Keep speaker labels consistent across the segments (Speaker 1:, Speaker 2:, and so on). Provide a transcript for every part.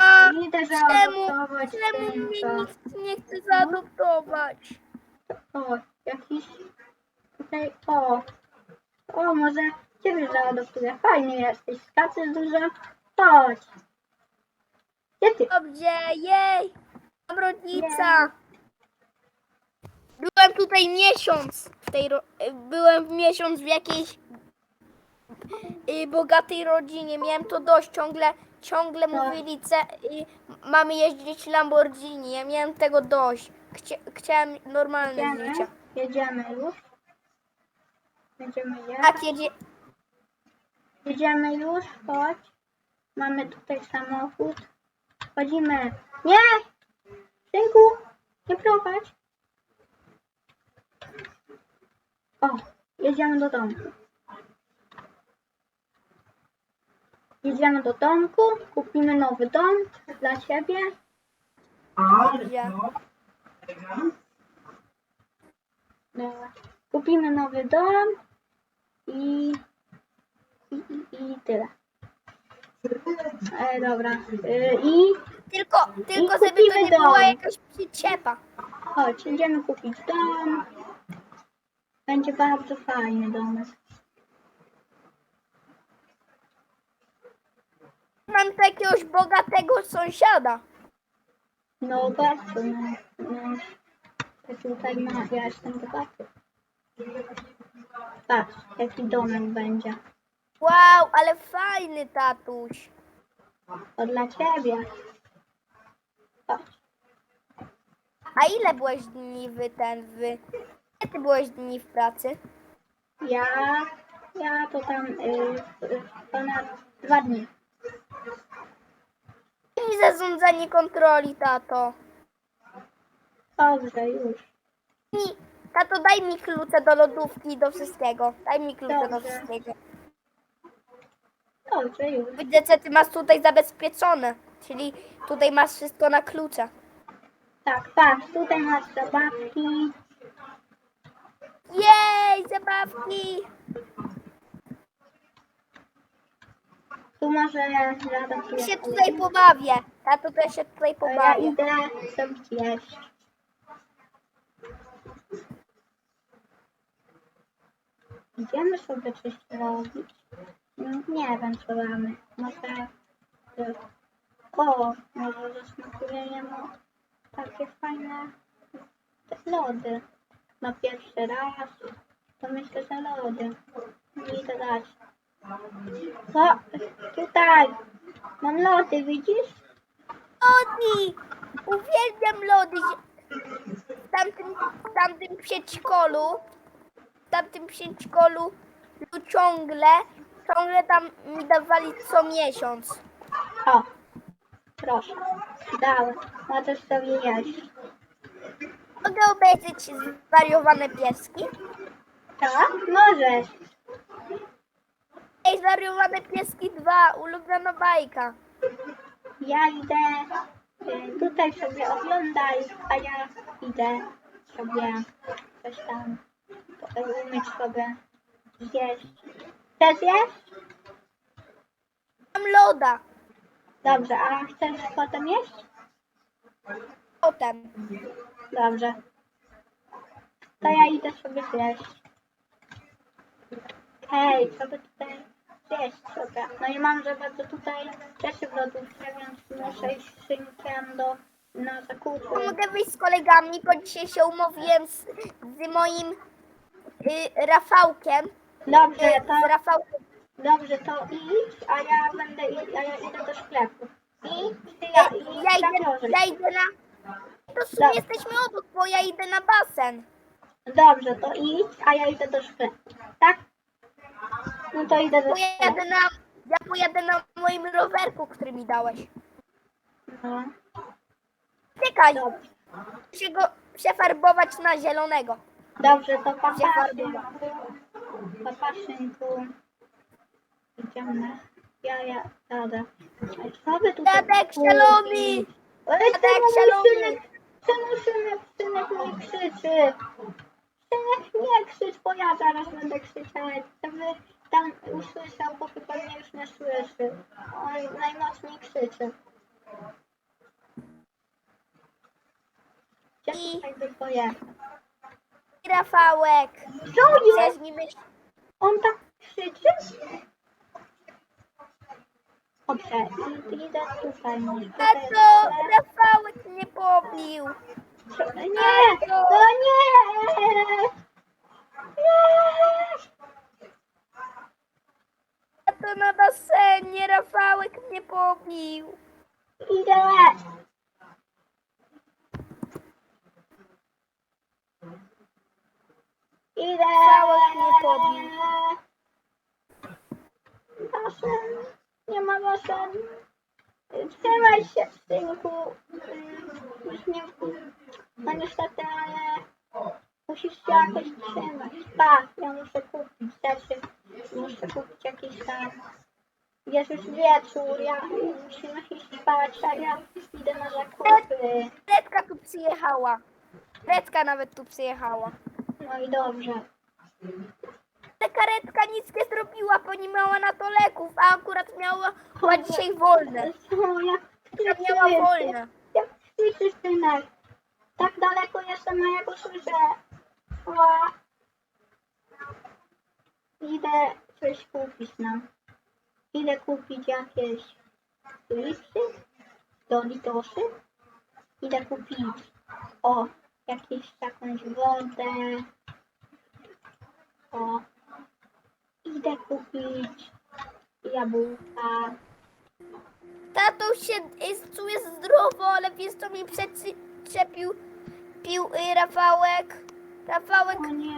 Speaker 1: A
Speaker 2: Idę
Speaker 1: czemu,
Speaker 2: zaadoptować
Speaker 1: czemu mnie
Speaker 2: synka.
Speaker 1: nikt nie chce zaadoptować?
Speaker 2: O, jakiś tutaj, o, o, może ciebie zaadoptuję. Fajny jesteś, skaczesz dużo. Chodź. Gdzie ty?
Speaker 1: Dobrze, jej! Mam rodzica! Byłem tutaj miesiąc w tej ro- y, byłem miesiąc w jakiejś y, bogatej rodzinie. Miałem to dość. Ciągle, ciągle
Speaker 2: Tak.
Speaker 1: mówili, ce, y, mamy jeździć Lamborghini. Ja miałem tego dość. Chcia, chciałem normalne
Speaker 2: Jedziemy?
Speaker 1: życie.
Speaker 2: Jedziemy już. Jedziemy jechać.
Speaker 1: Tak, jedzie,
Speaker 2: Jedziemy już, chodź. Mamy tutaj samochód. Chodzimy. Nie! Synku, nie prowadź. O, jedziemy do domku. Jedziemy do domku, kupimy nowy dom dla ciebie.
Speaker 1: dobrze.
Speaker 2: Dobra. Kupimy nowy dom i, i, i, i tyle. E, dobra. E, I
Speaker 1: Tylko, tylko
Speaker 2: I
Speaker 1: żeby to
Speaker 2: kupimy
Speaker 1: nie była
Speaker 2: dom.
Speaker 1: jakaś przyczepa.
Speaker 2: chodź, idziemy kupić dom. Będzie bardzo fajny domek.
Speaker 1: Mam tu jakiegoś bogatego sąsiada.
Speaker 2: No bardzo, no, no. Ja Tutaj ma, ja jestem bogaty. Patrz, jaki domek będzie.
Speaker 1: Wow, ale fajny tatuś.
Speaker 2: To dla ciebie. Patrz.
Speaker 1: A ile byłeś dni w ten w. Ile ty byłeś dni w pracy?
Speaker 2: Ja, ja to tam y, y, ponad dwa dni.
Speaker 1: I zarządzanie kontroli, tato.
Speaker 2: Dobrze, już.
Speaker 1: Mi, tato, daj mi klucze do lodówki i do wszystkiego. Daj mi klucze do
Speaker 2: Dobrze.
Speaker 1: wszystkiego.
Speaker 2: Dobrze, już.
Speaker 1: Widzę, że ty masz tutaj zabezpieczone. Czyli tutaj masz wszystko na klucze.
Speaker 2: Tak, patrz, tutaj masz zabawki.
Speaker 1: Jej, zabawki!
Speaker 2: Tu może zaadoptuję.
Speaker 1: się tutaj pobawię. Tato, to ja się tutaj
Speaker 2: To ja
Speaker 1: pobawię.
Speaker 2: idę zrobić jeść. Idziemy sobie coś robić. Mm, Nie wiem co mamy. Może... y, O, może zasmakujemy takie fajne lody. Na pierwszy raz. To myślę, że lody. Idę dać. O, tutaj. Mam lody, widzisz?
Speaker 1: Lody! Uwielbiam lody. W tamtym, w tamtym przedszkolu, w tamtym przedszkolu no ciągle, ciągle tam mi dawali co miesiąc.
Speaker 2: O, proszę, dałem. Możesz sobie jeść.
Speaker 1: Mogę obejrzeć zwariowane pieski?
Speaker 2: Tak? Możesz.
Speaker 1: Ej, zwariowane pieski 2, ulubiona bajka.
Speaker 2: Ja idę y, tutaj sobie oglądaj, a ja idę sobie coś tam y, umyć sobie zjeść. Chcesz jeść?
Speaker 1: Mam loda.
Speaker 2: Dobrze, a chcesz potem jeść?
Speaker 1: Potem.
Speaker 2: Dobrze. To ja idę sobie zjeść. Hej, co by tutaj zjeść sobie? No i mam za bardzo tutaj w lodówce, więc muszę iść z szynkiem do, na zakupy.
Speaker 1: Mogę wyjść z kolegami, bo dzisiaj się umówiłem z, z moim y, Rafałkiem.
Speaker 2: Dobrze,
Speaker 1: Y,
Speaker 2: to,
Speaker 1: z Rafałkiem.
Speaker 2: dobrze, to idź, a ja będę, a ja idę do sklepu. I ty
Speaker 1: Ja,
Speaker 2: i
Speaker 1: ja, idę, ja idę na... To w sumie jesteśmy obok, bo ja idę na basen.
Speaker 2: Dobrze, to idź, a ja idę do sklepu. Tak? No to idę do.
Speaker 1: Pojadę na... Ja pojadę na moim rowerku, który mi dałeś.
Speaker 2: No,
Speaker 1: Czekaj, muszę go przefarbować na zielonego.
Speaker 2: Dobrze, to papa,
Speaker 1: Gdzie farba?
Speaker 2: papa synku. Idziemy. Ja, ja, jadę. Ej, Co wy tutaj
Speaker 1: szalony!
Speaker 2: Ale
Speaker 1: Dziadek
Speaker 2: czemu synek, synek nie krzyczy? Synek nie krzycz, bo ja zaraz będę krzyczeć. Gdyby tam usłyszał, bo chyba mnie już nie słyszy. On najmocniej krzyczy. Ja
Speaker 1: I-
Speaker 2: tutaj tylko ja.
Speaker 1: I Rafałek.
Speaker 2: Co jest? On tak krzyczy? Dobrze, idę tutaj.
Speaker 1: Tato, Rafałek mnie pobił.
Speaker 2: Nie! O nie! Nie!
Speaker 1: Tato na basenie, Rafałek mnie pobił.
Speaker 2: Idę! Idę!
Speaker 1: Rafałek mnie pobił.
Speaker 2: Basen, nie ma basen. Trzymaj się, synku. Nie, no niestety, ale musisz się jakoś trzymać. Pa, ja muszę kupić rzeczy. Muszę kupić jakieś tam. Jest już wieczór, ja musimy iść spać, a ja idę na zakupy.
Speaker 1: Redka tu przyjechała. Redka nawet tu przyjechała.
Speaker 2: No i dobrze.
Speaker 1: Ta karetka nic nie zrobiła, bo nie miała na to leków, a akurat miała chyba dzisiaj wolne.
Speaker 2: Co, jak
Speaker 1: Ja miała wolne.
Speaker 2: Jak krzyczysz, synek? Tak daleko jestem, a ja go słyszę. Idę coś kupić nam. Idę kupić jakieś lipsy, dolitosy. Idę kupić, o, jakieś jakąś wodę. O, idę kupić jabłka.
Speaker 1: Tato się czuje zdrowo, ale wiesz co mi przyczepił pił y, Rafałek. Rafałek
Speaker 2: O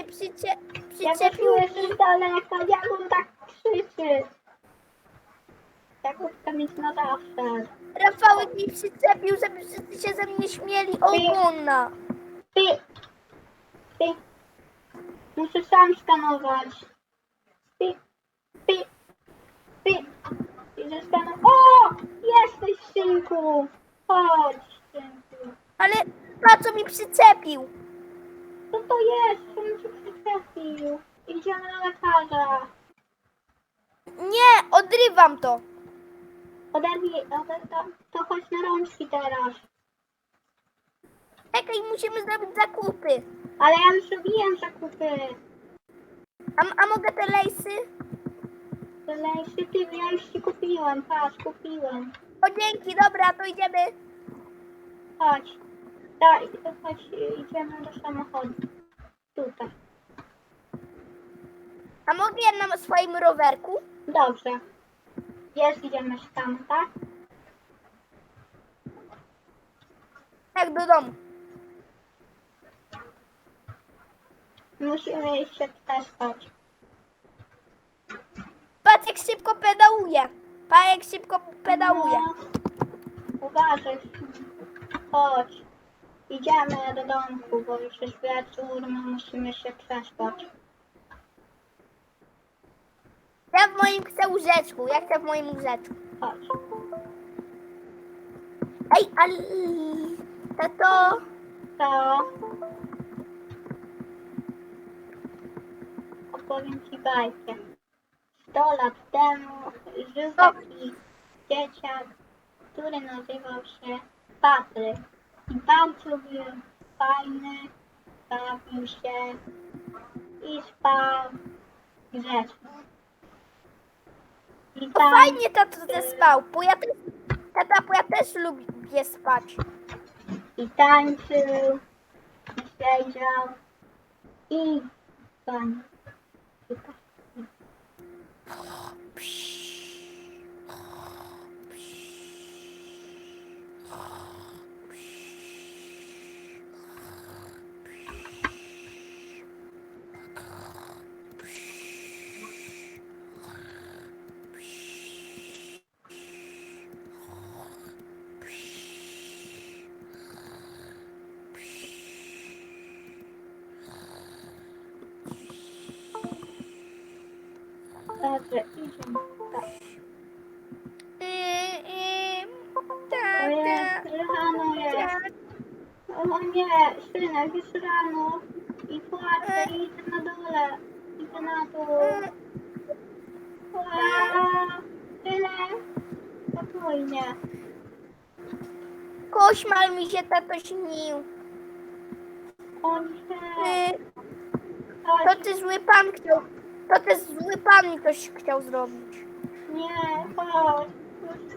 Speaker 1: y, przycie,
Speaker 2: Ja go
Speaker 1: przyczepił
Speaker 2: słyszę z daleka, jak on tak krzyczy. Jak on tam jest na zawsze.
Speaker 1: Rafałek mi przyczepił, żeby wszyscy się ze mnie śmieli ogona.
Speaker 2: Ty, ty. Muszę sam skanować. Ty, ty, ty. Idę skanować. O! Jesteś, synku. Chodź, synku.
Speaker 1: Ale na co mi przyczepił?
Speaker 2: Co to jest? Co mi się przyczepił? Idziemy na lekarza.
Speaker 1: Nie, odrywam to.
Speaker 2: Oderwij, oderwij to, to chodź na rączki teraz.
Speaker 1: Czekaj, musimy zrobić zakupy.
Speaker 2: Ale ja już robiłem zakupy.
Speaker 1: A, a mogę te lejsy?
Speaker 2: Lejsy, ty, ja już ci kupiłem, patrz, kupiłem.
Speaker 1: O dzięki, dobra, to idziemy.
Speaker 2: Chodź. Daj, chodź, idziemy do samochodu. Tutaj.
Speaker 1: A mogę ja na swoim rowerku?
Speaker 2: Dobrze. Jest, idziemy tam, tak?
Speaker 1: Tak, do domu.
Speaker 2: Musimy jeszcze testować.
Speaker 1: Patrz jak szybko pedałuje. Patrz jak szybko pedałuje.
Speaker 2: No. Uważaj. Chodź. Idziemy do domku, bo już jest wieczór, my musimy się przespać.
Speaker 1: Ja w moim chcę łóżeczku, ja chcę w moim łóżeczku.
Speaker 2: Chodź.
Speaker 1: Ej, ale... Tato,
Speaker 2: To opowiem ci bajkę. 100 lat temu żył taki dzieciak, który nazywał się Patryk. I bardzo był fajny, bawił się i spał grzecznie. I
Speaker 1: to
Speaker 2: tam,
Speaker 1: fajnie tato ze spał, bo ja też... Tata, bo ja też lubię spać.
Speaker 2: i tańczył, i siedział, i pan. Dobrze, idziemy. Tak.
Speaker 1: Yy, yy,
Speaker 2: O jest,
Speaker 1: tata,
Speaker 2: rano jest.
Speaker 1: tata.
Speaker 2: O nie, synek, jest rano. I płaczę, i idę na dole. Idę na dół. Aaa, Synek, spokojnie.
Speaker 1: Koszmar mi się tato śnił.
Speaker 2: O nie.
Speaker 1: To ty zły pan chciał. To ty zły pan mi coś chciał zrobić.
Speaker 2: Nie, chodź.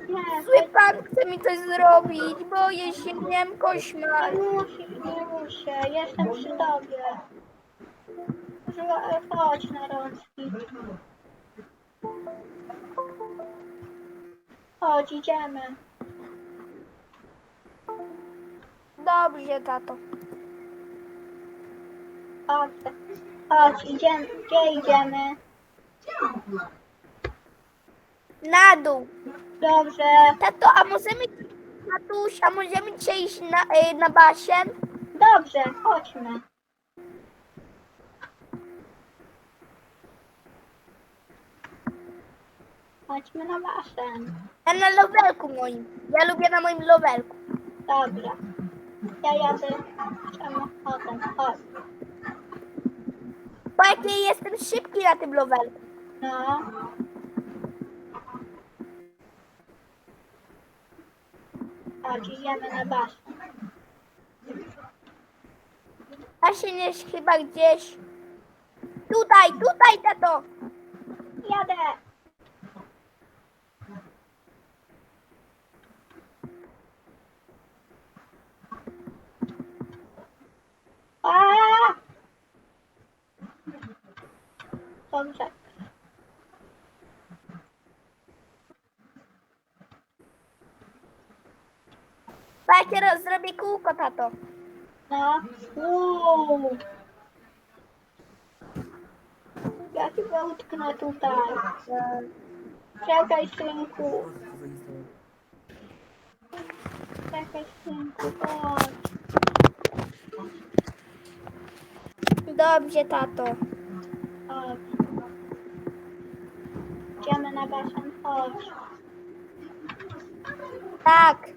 Speaker 1: Zły pan chce mi coś zrobić. Boję się, nie wiem, koszmar.
Speaker 2: nie musisz, nie muszę. Jestem przy tobie. Chodź na rączki. Chodź, idziemy.
Speaker 1: Dobrze, tato.
Speaker 2: Chodź, chodź, idziemy. Gdzie idziemy?
Speaker 1: Na dół.
Speaker 2: Dobrze.
Speaker 1: Tato, a możemy. Tatuś, a możemy dzisiaj iść na, y, na basen?
Speaker 2: Dobrze, chodźmy. Chodźmy na basen.
Speaker 1: Ja na lowelku moim. Ja lubię na moim lowelku.
Speaker 2: Dobrze. Ja jadę samochodem. Chodź.
Speaker 1: Bo jak ja jestem szybki na tym lowelku.
Speaker 2: No. Chodź, idziemy na basen.
Speaker 1: Basen jest chyba gdzieś. Tutaj, tutaj, tato.
Speaker 2: Jadę. A! Dobrze.
Speaker 1: Roz- zrobię kółko, tato.
Speaker 2: No. Uuu. Ja chyba utknę tutaj. Czekaj, synku. Czekaj, synku, chodź.
Speaker 1: Dobrze, tato.
Speaker 2: Chodź. Idziemy na basen, chodź.
Speaker 1: Tak.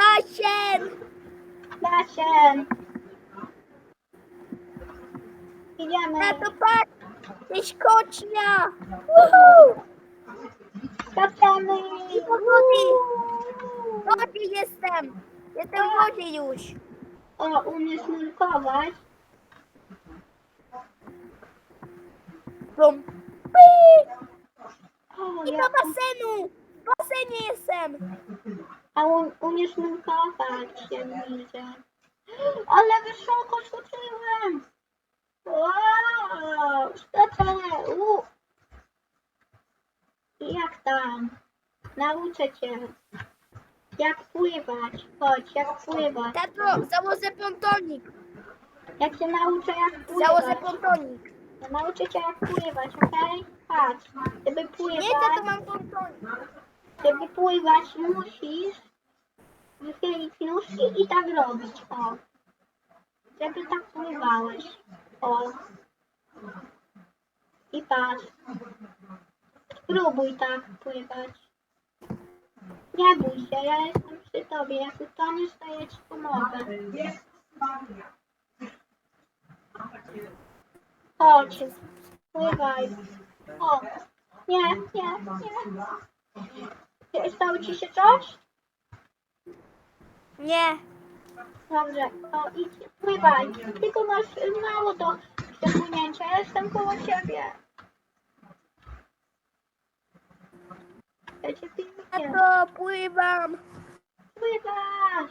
Speaker 1: Basen.
Speaker 2: Basen. Idziemy.
Speaker 1: Tato, patrz. Jest kocznia.
Speaker 2: Skaczemy.
Speaker 1: W wodzie. W wodzie jestem. Jestem w wodzie już.
Speaker 2: O, umiesz nurkować?
Speaker 1: Bum. I do basenu. W basenie jestem.
Speaker 2: A um, umiesz nurkować, ja widzę. Ale wysoko skoczyłem. Wow. U. Jak tam? Nauczę cię. Jak pływać. Chodź, jak pływać.
Speaker 1: Tato, założę pontonik.
Speaker 2: Jak się nauczę jak
Speaker 1: Założę
Speaker 2: pływać.
Speaker 1: pontonik.
Speaker 2: Ja nauczę cię jak pływać, okej? Patrz. Żeby pływać,
Speaker 1: Nie, tato, mam pontonik.
Speaker 2: Żeby pływać musisz wychylić nóżki i tak robić. O. Żeby tak pływałeś. O. I patrz. Spróbuj tak pływać. Nie bój się, ja jestem przy tobie. Jak utoniesz, to ja ci pomogę. Chodź. Pływaj. O. Nie, nie, nie. Stało ci się coś?
Speaker 1: Nie.
Speaker 2: Dobrze. O, idź, pływaj. Tylko masz mało do przepłynięcia. Ja jestem koło ciebie. Ja cię pilnuję.
Speaker 1: Tato, pływam.
Speaker 2: Pływasz.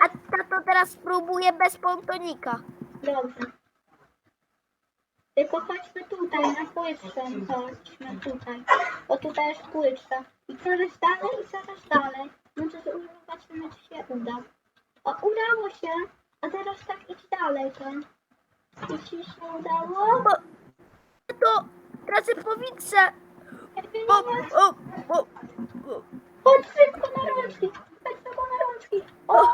Speaker 1: A tato teraz spróbuję bez pontonika.
Speaker 2: Dobrze. Tylko chodźmy tutaj, na płytce. Chodźmy tutaj. Bo tutaj jest płytka. I coraz dalej, i coraz dalej. No to zobaczymy, czy się uda. O, udało się. A teraz tak idź dalej. Czy ci się udało?
Speaker 1: Bo, tato, tracę powietrze. O, o, o, o.
Speaker 2: Chodź szybko na rączki. Chodź szybko na rączki. O!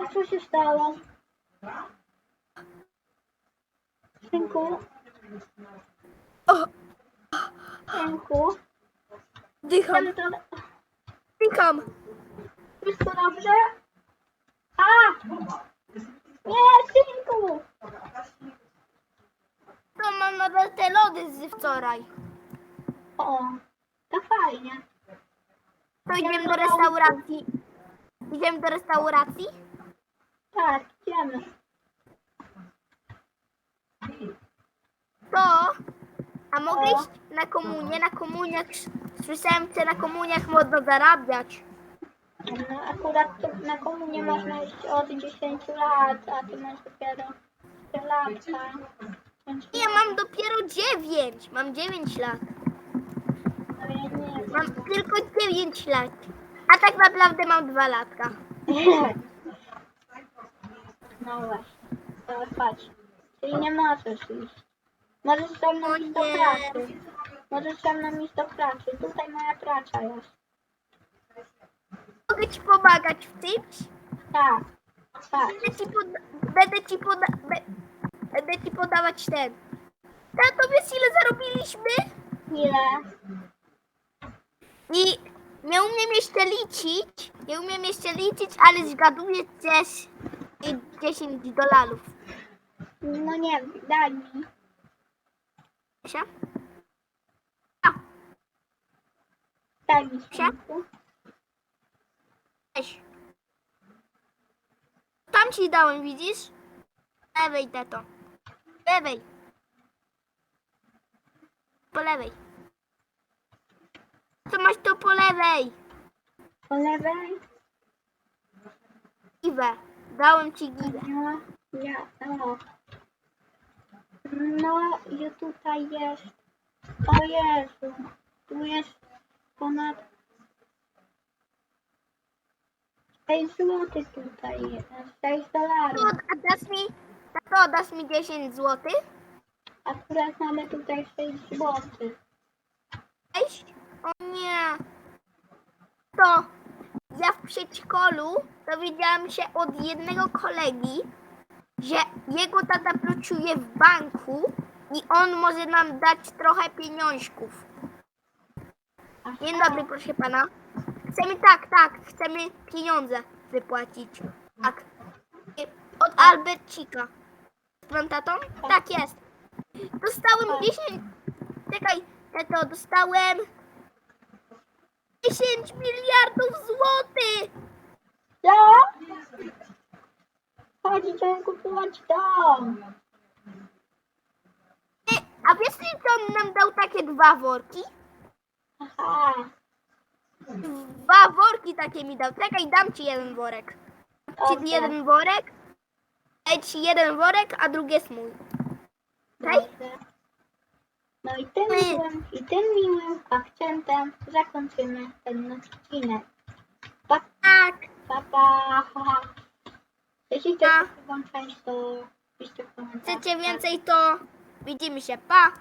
Speaker 2: A co się stało? Synku,
Speaker 1: o.
Speaker 2: synku.
Speaker 1: Dycham,
Speaker 2: to...
Speaker 1: dycham.
Speaker 2: Wszystko dobrze? A! Nie, synku!
Speaker 1: To mam nadal te lody z wczoraj.
Speaker 2: O, to fajnie.
Speaker 1: To idziemy do restauracji. Idziemy do restauracji?
Speaker 2: Tak, idziemy.
Speaker 1: To, a mogę
Speaker 2: O.
Speaker 1: iść na komunię? Na komuniach, słyszałem, że na komuniach można zarabiać.
Speaker 2: No akurat to na komu nie można iść od 10 lat, a ty masz dopiero 4 latka. Więc
Speaker 1: Nie, mam dopiero 9. Mam 9 lat.
Speaker 2: no ja nie
Speaker 1: Mam tylko 9 lat. A tak naprawdę mam 2 latka.
Speaker 2: No właśnie. To patrz. Czyli nie możesz iść. Możesz ze mną iść do pracy. Możesz ze mną iść do pracy. Tutaj moja praca jest.
Speaker 1: Mogę ci pomagać w czymś?
Speaker 2: Tak. Tak.
Speaker 1: Będę ci, poda- będę ci, poda- będę ci podawać ten. Tato, wiesz ile zarobiliśmy?
Speaker 2: Ile?
Speaker 1: I nie umiem jeszcze liczyć. Nie umiem jeszcze liczyć, ale zgaduję też y, 10 dolarów.
Speaker 2: No nie daj mi.
Speaker 1: Kasia? A,
Speaker 2: Daj mi
Speaker 1: weź. Tam ci dałem, widzisz? Lewej, tato. Lewej. Po lewej. Co masz to po lewej?
Speaker 2: Po lewej?
Speaker 1: Giwę. Dałem ci giwę.
Speaker 2: No, ja, o. No i tutaj jest. O Jezu. Tu jest ponad 6 zł tutaj jest. 6
Speaker 1: To,
Speaker 2: dolarów.
Speaker 1: a dasz mi, tato, dasz mi 10 zł?
Speaker 2: Akurat mamy tutaj 6 zł.
Speaker 1: Cześć? O nie. To ja w przedszkolu dowiedziałam się od jednego kolegi, że jego tata pracuje w banku i on może nam dać trochę pieniążków. Dzień dobry, proszę pana. Chcemy tak, tak, chcemy pieniądze wypłacić. Tak. Od Albercika. Z pan tatą? Tak jest. Dostałem 10. Czekaj, to dostałem 10 miliardów złotych.
Speaker 2: Co? Chodź, idziemy kupować dom.
Speaker 1: Ty, A wiesz, że on nam dał takie dwa worki?
Speaker 2: Aha.
Speaker 1: Dwa worki takie mi dał. Czekaj, dam ci jeden worek. Ci
Speaker 2: Dobrze.
Speaker 1: jeden worek. Daj ci jeden worek, a drugi jest mój. Okej?
Speaker 2: No i tym
Speaker 1: Ty.
Speaker 2: miłym, i tym miłym akcentem zakończymy ten odcinek. Pa,
Speaker 1: Tak.
Speaker 2: pa, pa. Jeśli włączać, to piszcie w komentarzach.
Speaker 1: Chcecie więcej, to widzimy się. Pa.